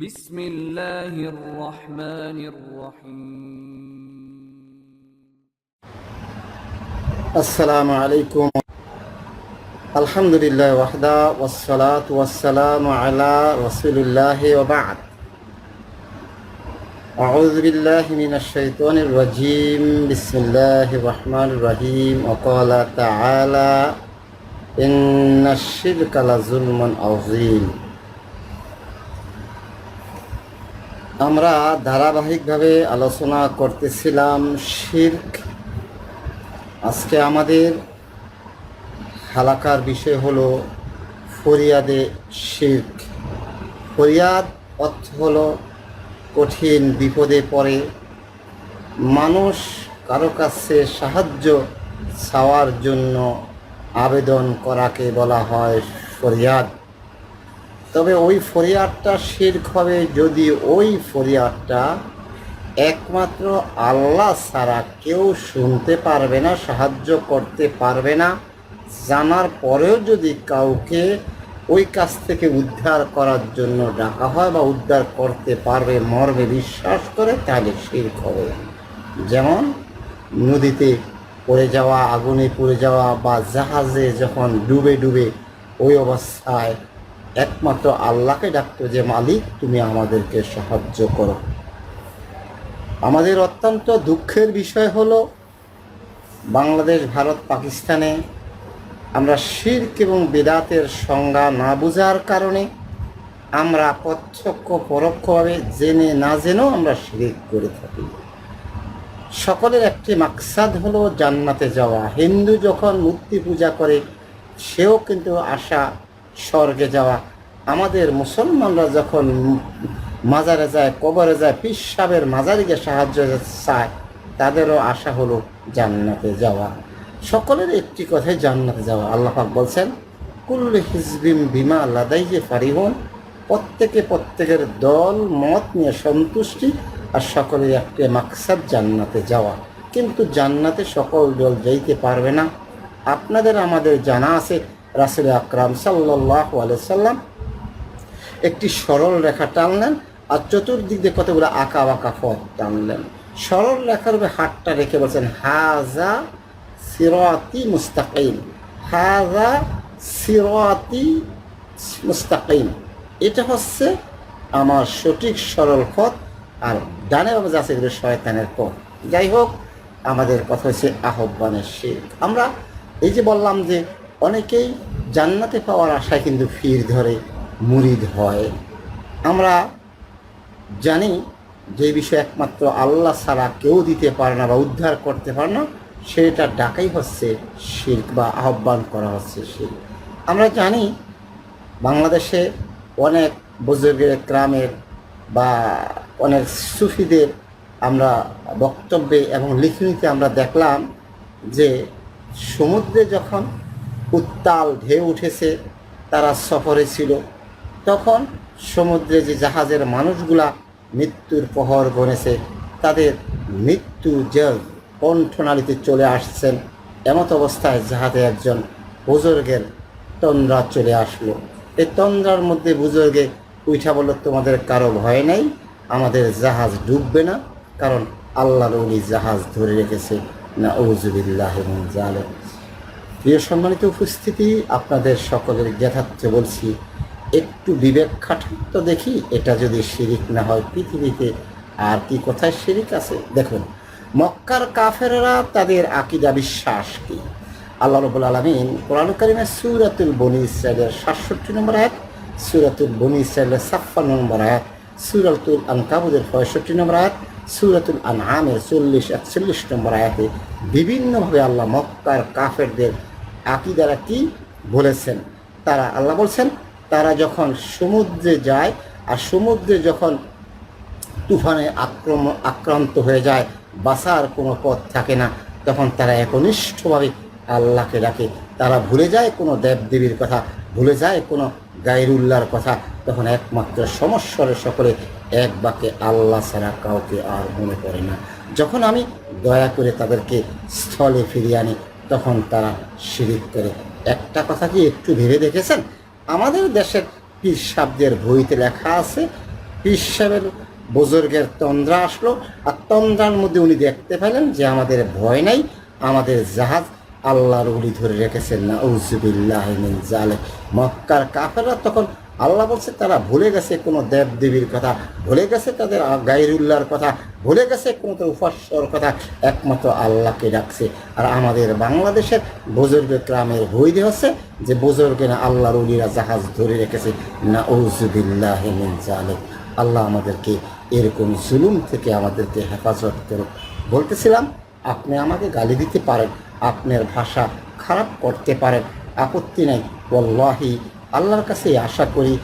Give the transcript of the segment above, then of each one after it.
بسم الله الرحمن الرحيم السلام عليكم الحمد لله وحده والصلاة والسلام على رسول الله وبعد أعوذ بالله من الشيطان الرجيم بسم الله الرحمن الرحيم وقال تعالى إن الشرك لظلم عظيم আমরা ধারাবাহিকভাবে আলোচনা করতেছিলাম শির্ক। আজকে আমাদের হালাকার বিষয় হলো ফরিয়াদে শির্ক। ফরিয়াদ অর্থ হলো কঠিন বিপদে পড়ে। মানুষ কারও কাছে সাহায্য চাওয়ার জন্য আবেদন করাকে বলা হয় ফরিয়াদ। তবে ওই ফরিয়াদটা শির্ক হবে যদি ওই ফরিয়াদটা একমাত্র আল্লাহ ছাড়া কেউ শুনতে পারবে না, সাহায্য করতে পারবে না, জানার পরেও যদি কাউকে ওই কাছ থেকে উদ্ধার করার জন্য ডাকা হয় বা উদ্ধার করতে পারবে, মর্মে বিশ্বাস করে, তাহলে শির্ক হবে। যেমন নদীতে পড়ে যাওয়া, আগুনে পড়ে যাওয়া বা জাহাজে যখন ডুবে ডুবে ওই অবস্থায় একমাত্র আল্লাহকে ডাকতো যে, মালিক, তুমি আমাদেরকে সাহায্য করো। আমাদের অত্যন্ত দুঃখের বিষয় হলো, বাংলাদেশ, ভারত, পাকিস্তানে আমরা শির্ক এবং বেদাতের সংজ্ঞা না বোঝার কারণে আমরা প্রত্যক্ষ পরোক্ষভাবে জেনে না জেনেও আমরা শিরিক করে থাকি। সকলের একটি মাকসাদ হলো জান্নাতে যাওয়া। হিন্দু যখন মূর্তি পূজা করে, সেও কিন্তু আশা স্বর্গে যাওয়া। আমাদের মুসলমানরা যখন মাজারে যায়, কবরে যায় পিস সাহেবের মাজারে গিয়ে সাহায্য চায়, তাদেরও আশা হলো জান্নাতে যাওয়া। সকলের একটি কথাই জান্নাতে যাওয়া। আল্লাহ বলছেন কুল্লু হিজবিম বিমা লাদাই যে ফারিহন। প্রত্যেকে প্রত্যেকের দল, মত নিয়ে সন্তুষ্টি আর সকলের একটি মাকসাদ জান্নাতে যাওয়া। কিন্তু জান্নাতে সকল দল যাইতে পারবে না। আপনাদের, আমাদের জানা আছে রাসুল আকরাম সাল্লাহ সাল্লাম একটি সরল রেখা টানলেন আর চতুর্দিক দিয়ে কতগুলো আঁকা বাঁকা পথ টানলেন। সরল রেখার উপরে হাতটা রেখে বলছেন হাজা সিরাতি মুস্তাকিম হাজা সিরাতি মুস্তাকিম। এটা হচ্ছে আমার সঠিক সরল পথ আর ডানে বাবা যাচ্ছে এগুলো শয়তানের পথ। যাই হোক, আমাদের কথা হচ্ছে আহ্বানের শেখ আমরা এই যে বললাম যে অনেকেই জান্নাতে পাওয়ার আশায় কিন্তু ফির ধরে, মুরিদ হয়। আমরা জানি যে বিষয় একমাত্র আল্লাহ ছাড়া কেউ দিতে পারে না বা উদ্ধার করতে পারে না সেটা ডাকাই হচ্ছে শিল্প বা আহ্বান করা হচ্ছে শিল্প আমরা জানি বাংলাদেশে অনেক বুজুর্গের গ্রামের বা অনেক সুফিদের আমরা বক্তব্যে এবং লিখনিতে আমরা দেখলাম যে সমুদ্রে যখন উত্তাল ঢেউ উঠেছে, তারা সফরে ছিল। তখন সমুদ্রে যে জাহাজের মানুষগুলা মৃত্যুর প্রহর গনেছে তাদের মৃত্যু যে কণ্ঠনালীতে চলে আসছেন। এমত অবস্থায় জাহাজে একজন বুজুর্গের তন্দ্রা চলে আসলো। এই তন্দ্রার মধ্যে বুজুর্গে উঠা বলল, তোমাদের কারও ভয় নাই, আমাদের জাহাজ ডুববে না, কারণ আল্লাহর উনি জাহাজ ধরে রেখেছে। না ওজুবিল্লাহ এবং জালেম প্রিয় সম্মানিত উপস্থিতি, আপনাদের সকলের যথার্থে বলছি, একটু বিবেক খাটুন তো দেখি, এটা যদি শিরিক না হয় পৃথিবীতে, আর কি কোথায় শিরিক আছে? দেখুন, মক্কার কাফেররা তাদের আকিদা বিশ্বাস কি? আল্লাহ রবুল আলমিন কোরআন করিমের সুরাতুল বনি ইসরায়েলের সাতষট্টি নম্বর এক সুরাতুল বনি ইসরায়েলের ছাপ্পান্ন নম্বর এক সুরাতুল আনকাবুদের পঁয়ষট্টি নম্বর আয়াত, সুরাতুল আনআমের চল্লিশ একচল্লিশ নম্বর আয়াতে বিভিন্নভাবে আল্লাহ মক্কার কাফেরদের আকিদারা কি বলেছেন? তারা আল্লাহ বলছেন, তারা যখন সমুদ্রে যায় আর সমুদ্রে যখন তুফানে আক্রমণ আক্রান্ত হয়ে যায় বাসার কোনো পথ থাকে না, তখন তারা একনিষ্ঠভাবে আল্লাহকে ডাকে। তারা ভুলে যায় কোনো দেবদেবীর কথা, ভুলে যায় কোনো গায়রুল্লাহর কথা, তখন একমাত্র সমস্বরে সকলে এক বাকে আল্লাহ ছাড়া কাউকে আর মনে করে না। যখন আমি দয়া করে তাদেরকে স্থলে ফিরিয়ে আনি তখন তারা শিরিক করে। একটা কথা কি একটু ভেবে দেখেছেন? আমাদের দেশের পীর সাবদের বইতে লেখা আছে পীর সাহেবের বুজুর্গের তন্দ্রা আসলো, আর তন্দ্রার মধ্যে উনি দেখতে পেলেন যে আমাদের ভয় নাই, আমাদের জাহাজ আল্লাহর উলি ধরে রেখেছেন না উজুবিল্লাহ জালে মক্কার কাফেররা তখন আল্লাহ বলছে, তারা ভুলে গেছে কোনো দেব দেবীর কথা, ভুলে গেছে তাদের গাইরুল্লাহর কথা, ভুলে গেছে কোনো তো উপাস্যর কথা। একমাত্র আল্লাহকে ডাকছে। আর আমাদের বাংলাদেশের বুজুর্গ গ্রামের বৈধ হচ্ছে যে বুজুর্গে না আল্লাহর উলিরা জাহাজ ধরে রেখেছে। না উজুবিল্লাহ মিন জালে আল্লাহ আমাদেরকে এরকম জুলুম থেকে আমাদেরকে হেফাজত করুক। বলতেছিলাম, আপনি আমাকে গালি দিতে পারেন, আপনার ভাষা খারাপ করতে পারেন, আপত্তি নাই। ওল্লাহি আল্লাহর কাছে আশা করি,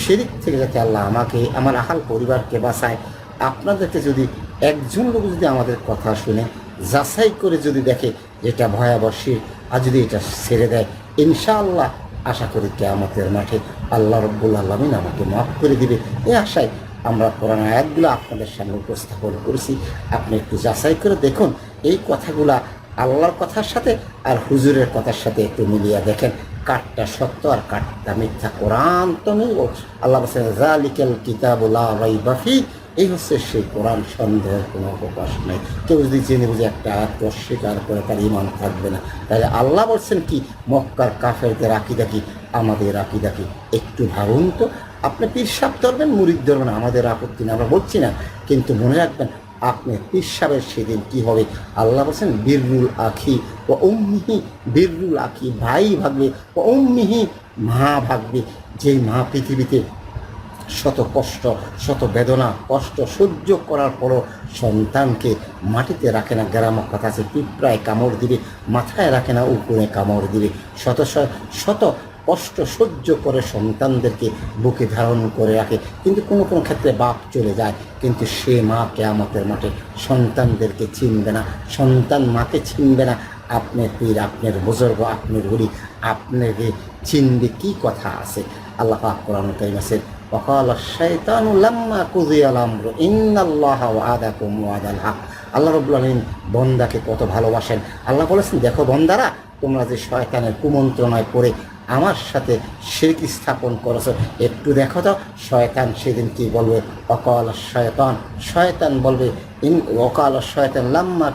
সেদিক থেকে যাতে আল্লাহ আমাকে, আমার আহাল পরিবারকে বাঁচায়, আপনাদেরকে যদি একজন লোক যদি আমাদের কথা শুনে, যাচাই করে যদি দেখে যেটা ভয়াবহ শির, আর যদি এটা ছেড়ে দেয়, ইনশাআল্লাহ আশা করি কেয়ামতের মাঠে আল্লাহ রব্বুল আলমিন আমাকে মাফ করে দিবে। এ আশায় আমরা কোরআন আয়াতগুলো আপনাদের সামনে উপস্থাপন করেছি। আপনি একটু যাচাই করে দেখুন, এই কথাগুলা আল্লাহর কথার সাথে আর হুজুরের কথার সাথে একটু মিলিয়ে দেখেন। কাঠটা সত্য আর কাঠটা মিথ্যা কোরআন তো নেই। আল্লাহ জালিকাল কিতাবুল্লাহ এই হচ্ছে সেই কোরআন, সন্দেহের কোনো অবকাশ নেই। কেউ যদি জেনে বুঝে একটা আয়াত অস্বীকার করে তার ইমান থাকবে না। তাহলে আল্লাহ বলছেন কি, মক্কার কাফেরদের আকিদা কি? আমাদের আকিদা কি? একটু ভাবুন তো। আপনি পিরসাব ধরবেন, মুরিদ ধরবেন, আমাদের আপত্তি না আমরা বলছি না। কিন্তু মনে রাখবেন আপনি পিসাবের সেদিন কি হবে? আল্লাহ বলছেন, বীররুল আখি ও উম্মিহি, বীররুল আখি ভাই ভাগবে ও উম্মিহি মা ভাগবে। যেই মা পৃথিবীতে শত কষ্ট, শত বেদনা, কষ্ট সহ্য করার পরও সন্তানকে মাটিতে রাখে না, গ্রাম কথা আছে, পিঁপড়ায় কামড় দিবে, মাথায় রাখে না, উপরে কামড় দিবে। শত শত কষ্ট সহ্য করে সন্তানদেরকে বুকে ধারণ করে রাখে কিন্তু কোনো কোনো ক্ষেত্রে বাপ চলে যায় কিন্তু সে মা কেয়ামতের মাঠে সন্তানদেরকে চিনবে না সন্তান মাকে চিনবে না আপনার পীর আপনার বুজুর্গ আপনার গুলি আপনাকে চিনবে কি কথা আছে আল্লাহ পাক কোরআন কারিম আছে وقال الشيطان لما قضي الامر ان الله وعدكم وعد الحق আল্লাহ রব্বুল আলমিন বন্দাকে কত ভালোবাসেন আল্লাহ বলেছেন দেখো বন্দারা তোমরা যে শয়তানের কুমন্ত্রণায় পড়ে আমার সাথে শিরক স্থাপন করেছ। একটু দেখো তো, শয়তান সেদিন কি বলবে? অকাল শয়তান। শয়তান বলবে, ইন অকাল শয়তান, লাম্মা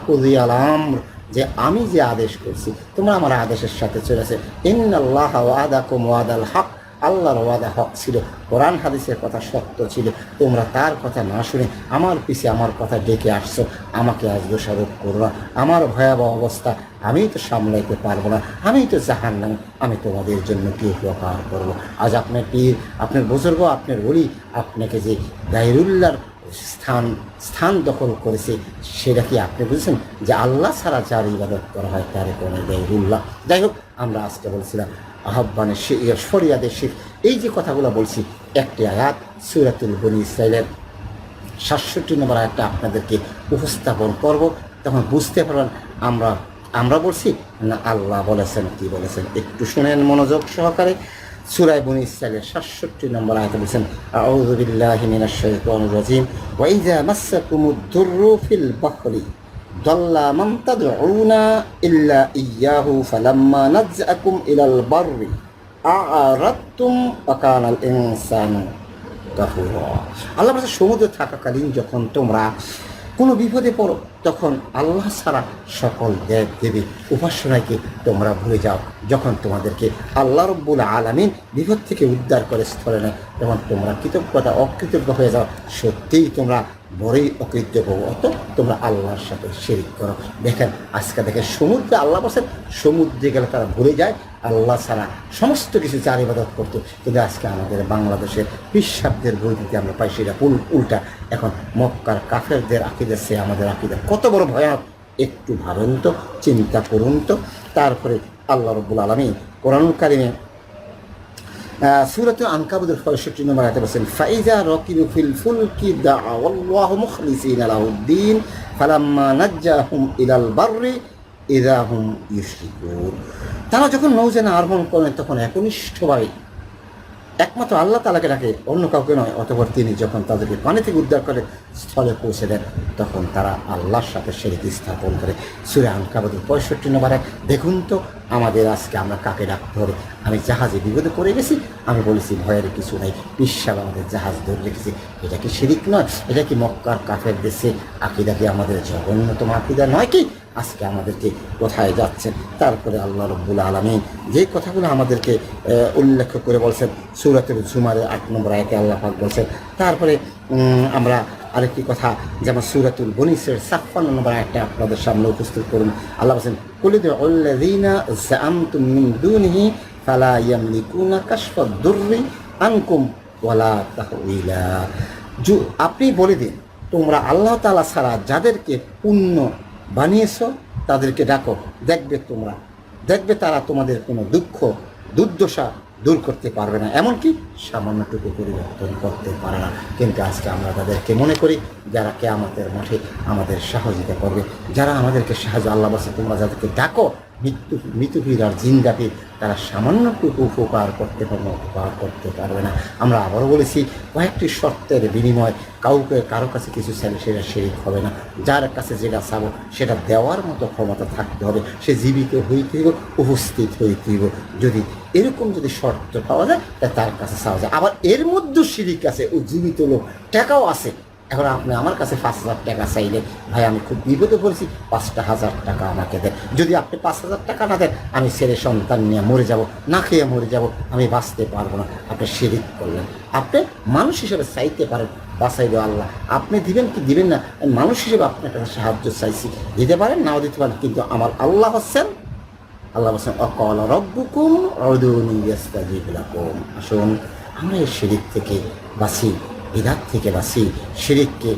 আমর যে আমি যে আদেশ করছি, তোমরা আমার আদেশের সাথে চলেছে ইন আল্লাহ ওয়াদাকুম ওয়াদাল হক। আল্লাহর ওয়াদা হক ছিল। কোরআন হাদিসের কথা সত্য ছিল। তোমরা তার কথা না শুনে আমার পিছে আমার কথা ডেকে আসছো। আমাকে আজ দোষারোপ করো আমার ভয়াবহ অবস্থা আমি তো সামলাইতে পারব না আমি তো জাহান নাই আমি তোমাদের জন্য কি উপকার করব? আজ আপনার পীর আপনার বুজুর্গ আপনার বলি আপনাকে যে গাইরুল্লার স্থান স্থান দখল করেছে সেটা কি আপনি বুঝছেন? যে আল্লাহ ছাড়া যার ইবাদত করা হয় তার কোনো গাইরুল্লাহ যাই হোক আমরা আজকে বলছিলাম আহ্বানের ইয়ে, ফরিয়াদের শিখ এই যে কথাগুলো বলছি একটি আয়াত সুরাতুল বনি ইসরায়েলের সাতষট্টি নম্বর আয়াতটা আপনাদেরকে উপস্থাপন করব। তখন বুঝতে পারবেন আমরা আমরা বলছি, না, আল্লাহ বলেছেন, কি বলেছেন? একটু শুনেন মনোযোগ সহকারে। সুরায় বনি ইসরায়েলের সাতষট্টি নম্বর আয়তে বলছেন আউযুবিল্লাহি ইল্লা ইয়াহু আল্লাহ সমুদ্রে থাকাকালীন যখন তোমরা কোনো বিপদে পড়ো, তখন আল্লাহ ছাড়া সকল দেব দেবী উপাসনাকে তোমরা ভুলে যাও। যখন তোমাদেরকে আল্লাহ রব্বুল আলামিন বিপদ থেকে উদ্ধার করে স্থলে নেয়, তখন তোমরা কৃতজ্ঞতা, অকৃতজ্ঞ হয়ে যাও। সত্যিই তোমরা বড়ই অকৃতজ্ঞ অত তোমরা আল্লাহর সাথে শেরিক করো। দেখেন, আজকে দেখে সমুদ্রে আল্লাহ বলছেন, সমুদ্রে গেলে তারা ভুলে যায়, আল্লাহ ছাড়া সমস্ত কিছু চার ইবাদত করতো। কিন্তু আজকে আমাদের বাংলাদেশের পিসাবদের বই দিতে আমরা পাই সেটা উল- উল্টা। এখন মক্কার কাফেরদের আকিদা সে আমাদের আকিদা। কত বড় ভয়ানক। একটু ভাবেন তো, চিন্তা করুন তো। তারপরে আল্লাহ রব্বুল আলমী কোরআন কারিমে সুরত আনকাবুদের পঁয়ষট্টি নম্বর আয়াতে বলছেন, ফাইজা রকিবু ফিল ফুলকি দাআল্লাহু মুখলিসিন আলাউদ্দিন ফালাম্মা নাজ্জাহুম ইলাল বাররি ইযা হুম ইউশরিকুন তারা যখন নৌজেনা আরোহণ করেন, তখন একনিষ্ঠভাবে একমাত্র আল্লাহ তালাকে ডাকে, অন্য কাউকে নয়, অতপর তিনি যখন তাদেরকে পানি থেকে উদ্ধার করে স্থলে পৌঁছে দেন, তখন তারা আল্লাহর সাথে সেরিক স্থাপন করে। সুরে আনকাবাদের পঁয়ষট্টি নম্বরে, দেখুন তো, আমাদের আজকে আমরা কাকে ডাকতে হবে আমি জাহাজে বিপদে পড়ে গেছি, আমি বলেছি, ভয়ের কিছু নাই বিশ্বাস আমাদের জাহাজ ধরে রেখেছি। এটা কি শিরিক নয়? এটা কি মক্কার কাফের দেশে আকিদা কি আমাদের জঘন্যতম আকিদা নয় কি? আজকে আমাদেরকে কোথায় যাচ্ছেন? তারপরে আল্লাহ রব্বুল আলমিন যে কথাগুলো আমাদেরকে উল্লেখ করে বলছেন সুরাতের ঝুমারে আট নম্বর আয়তে আল্লাহ পাক বলছেন। তারপরে আমরা আরেকটি কথা, যেমন সুরাতুল বনিসের ছাপ্পান্ন নম্বর একটা আপনাদের সামনে উপস্থিত করুন। আল্লাহ বলছেন কুলিদ আপনি বলে দিন, তোমরা আল্লাহ তাআলা ছাড়া যাদেরকে পুণ্য বানিয়েছো, তাদেরকে ডাকো, দেখবে তোমরা। দেখবে তারা তোমাদের কোনো দুঃখ, দুর্দশা দূর করতে পারবে না। এমনকি সামান্যটুকু পরিবর্তন করতে পারে না। কিন্তু আজকে আমরা তাদেরকে মনে করি, যারা কে আমাদের মাঠে আমাদের সহযোগিতা করবে যারা আমাদেরকে সাহায্য, আল্লাহ বাসে তোমরা যাদেরকে ডাকো মৃত্যু মৃত্যুভীর আর জিন্দাপীর তারা সামান্যটুকু উপকার করতে পারবে, উপকার করতে পারবে না। আমরা আবারও বলেছি, কয়েকটি শর্তের বিনিময় কাউকে, কারও কাছে কিছু চাইলে সেটা শিরিক হবে না। যার কাছে যেটা চাবো, সেটা দেওয়ার মতো ক্ষমতা থাকতে হবে। সে জীবিত হইতে হইব উপস্থিত হইতে হইব যদি এরকম যদি শর্ত পাওয়া যায়, তাহলে তার কাছে চাওয়া যায়। আবার এর মধ্যে শিরিক আছে, ও জীবিত লোক, টাকাও আছে। এখন আপনি আমার কাছে পাঁচ হাজার টাকা চাইলেন ভাই, আমি খুব বিপদে পড়েছি, পাঁচটা হাজার টাকা আমাকে দেন। যদি আপনি পাঁচ হাজার টাকা না দেন, আমি ছেলে সন্তান নিয়ে মরে যাব, না খেয়ে মরে যাব, আমি বাঁচতে পারব না। আপনি শিরিক করলেন। আপনি মানুষ হিসেবে চাইতে পারেন বাঁচাইবে আল্লাহ। আপনি দিবেন কি দিবেন না মানুষ হিসেবে আপনার কাছে সাহায্য চাইছি। দিতে পারেন, নাও দিতে পারেন, কিন্তু আমার আল্লাহ হচ্ছেন, আল্লাহ বলছেন অকল রব্বুকুম লাকুম। আসুন, আমরা এই শিরিক থেকে বাঁচি। বিধাত থেকে বাঁচি শিরিককে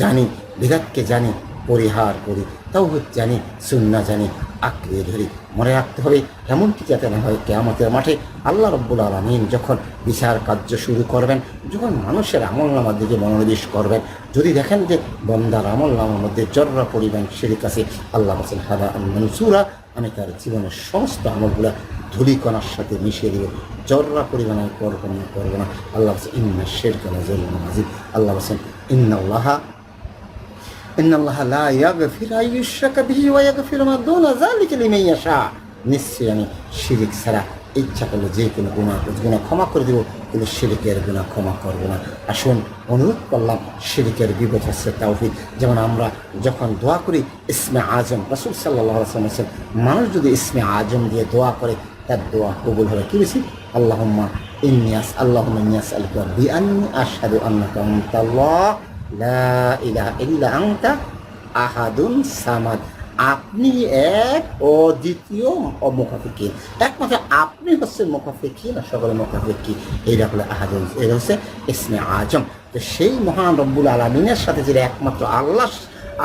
জানি বিধাতকে জানি, পরিহার করি, তাও জানি, সুন্না জানি আঁকড়িয়ে ধরি, মনে রাখতে হবে এমনকি যাতে না হয় কেয়ামতের মাঠে আল্লাহ রব্বুল আলমিন যখন বিচার কার্য শুরু করবেন, যখন মানুষের আমল নামার দিকে মনোনিবেশ করবেন, যদি দেখেন যে বন্দার আমল নামার মধ্যে জর্রা পরিমাণ শিরিক আছে আল্লাহ হাদা মনসুরা আমি তার জীবনের সমস্ত আমলগুলা ধুলিকণার সাথে মিশিয়ে দেবে জররা পরিমাণ কল্পনা করব না। আল্লাহ বলছেন, ইন্না শের কালা জরুন আজিব আল্লাহ বলছেন, ইন্নাল্লাহা আমি শিরিক ছাড়া ইচ্ছা করলে যে কোনো গুণা গুণা ক্ষমা করে দিব, কিন্তু শিরিকের গুণা ক্ষমা করব না। আসুন, অনুরোধ করলাম, শিরিকের বিপদ হচ্ছে তাওফিক যেমন আমরা যখন দোয়া করি, ইসমে আজম, রাসুল সাল্লাহ মানুষ যদি ইসমে আজম দিয়ে দোয়া করে তার দোয়া কবুল হবে। কি বেশি আল্লাহম্মা ইনিয়াস আল্লাহম্মা ইনিয়াস আলকা বিআন্নি আশহাদু আন্নাকা আনতাল্লাহ। লা ইলাহা ইল্লা আনতা আহাদুন সামাদ। আপনি এক ও দ্বিতীয় অমুখাফিকিন একমাত্র আপনি হচ্ছেন মুখাফিকিন আর সকলে মুখাফিকি। এইটা হলো আহাদুন, এটা হচ্ছে ইসমে আজম। তো সেই মহান রব্বুল আলমিনের সাথে যেটা একমাত্র আল্লাহ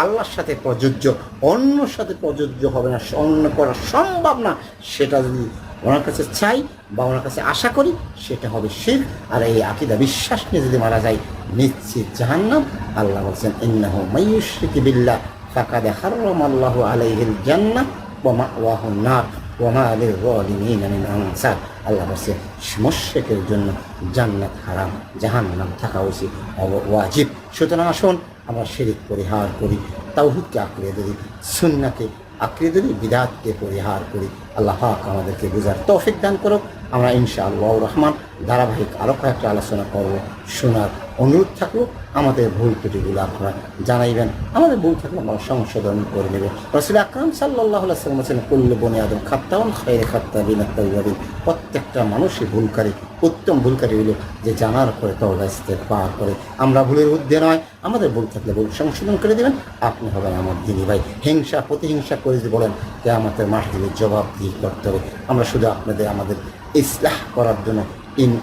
আল্লাহর সাথে প্রযোজ্য, অন্যর সাথে প্রযোজ্য হবে না, অন্য করা সম্ভব না, সেটা যদি ওনার কাছে চাই বা ওনার কাছে আশা করি সেটা হবে শির। আর এই আকিদা বিশ্বাস নিয়ে যদি মারা যায়, নিশ্চিত জাহান্নাম। আল্লাহ বলছেন, ইন্নাহু মাইয়ুশরিকু বিল্লাহ, ফাকাদ হারাম আল্লাহু আলাইহিল জান্নাহ ওয়া মাওয়াহু নার, ওয়া মা লিল-যালিমিন মিন আনসার। আল্লাহ বলছে মুশরিকের জন্য জান্নাত হারাম, জাহান্নাম থাকা উচিত ওয়াজিব। সুতরাং আসুন, আমরা শিরিক পরিহার করি, তাওহিদকে আঁকড়ে ধরি সুন্নাকে আঁকড়ে ধরি বিদাতকে পরিহার করি। আল্লাহ আমাদেরকে বুঝার তৌফিক দান করুক। আমরা ইনশাআল্লাহ রহমান। ধারাবাহিক আরও কয়েকটা আলোচনা করব, শোনার অনুরোধ থাকল আমাদের ভুল ত্রুটিগুলো আপনারা জানাইবেন। আমাদের ভুল থাকলে আমরা সংশোধন করে নেবেন। রসুল আকরাম সাল্লাহ সাল্লাম বলছেন, কুল্লু বনে আদম খাত্তাউন খাইরে খাত্তাবিন আত্তাবিন প্রত্যেকটা মানুষই ভুলকারী। উত্তম ভুলকারী হলো যে জানার পরে তওবা, ইস্তেগফার করে। আমরা ভুলের ঊর্ধ্বে নয়, আমাদের ভুল থাকলে ভুল সংশোধন করে দেবেন। আপনি হবেন আমার দিনী ভাই। হিংসা, প্রতিহিংসা করে যদি বলেন যে আমাদের মাঠ দিলে জবাব দিয়ে করতে হবে। আমরা শুধু আপনাদের, আমাদের ইসলাহ করার জন্য। ইন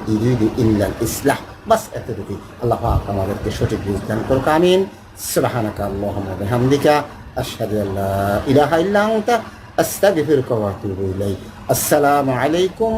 ইল্লাল ইসলাহ। বাস এতটুকুই। আল্লাহ আমাদেরকে সঠিক বুঝ করুক আমিন। সুবহানাকা আল্লাহুম্মা আসসালামু আলাইকুম